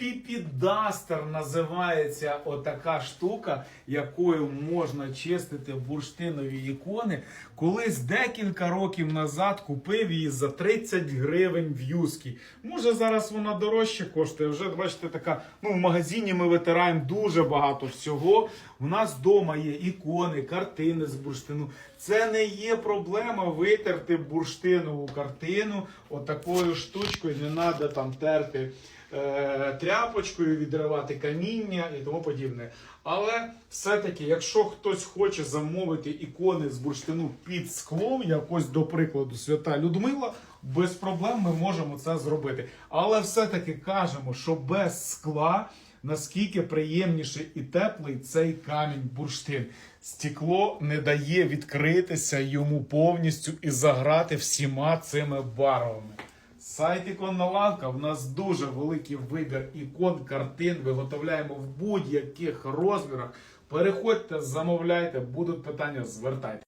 Піпідастер називається отака штука, якою можна чистити бурштинові ікони. Колись декілька років назад купив її за 30 гривень в Юскі. Може зараз вона дорожче коштує. Вже бачите, така. Ну в магазині ми витираємо дуже багато всього. У нас вдома є ікони, картини з бурштину. Це не є проблема витерти бурштинову картину отакою штучкою. Не треба там терти тряпочкою, відривати каміння і тому подібне. Але все-таки, якщо хтось хоче замовити ікони з бурштину під склом, якось до прикладу, свята Людмила, без проблем ми можемо це зробити. Але все-таки кажемо, що без скла. Наскільки приємніший і теплий цей камінь бурштин. Стекло не дає відкритися йому повністю і заграти всіма цими барвами. Сайт Іконна лавка. В нас дуже великий вибір ікон, картин. Виготовляємо в будь-яких розмірах. Переходьте, замовляйте, будуть питання, звертайте.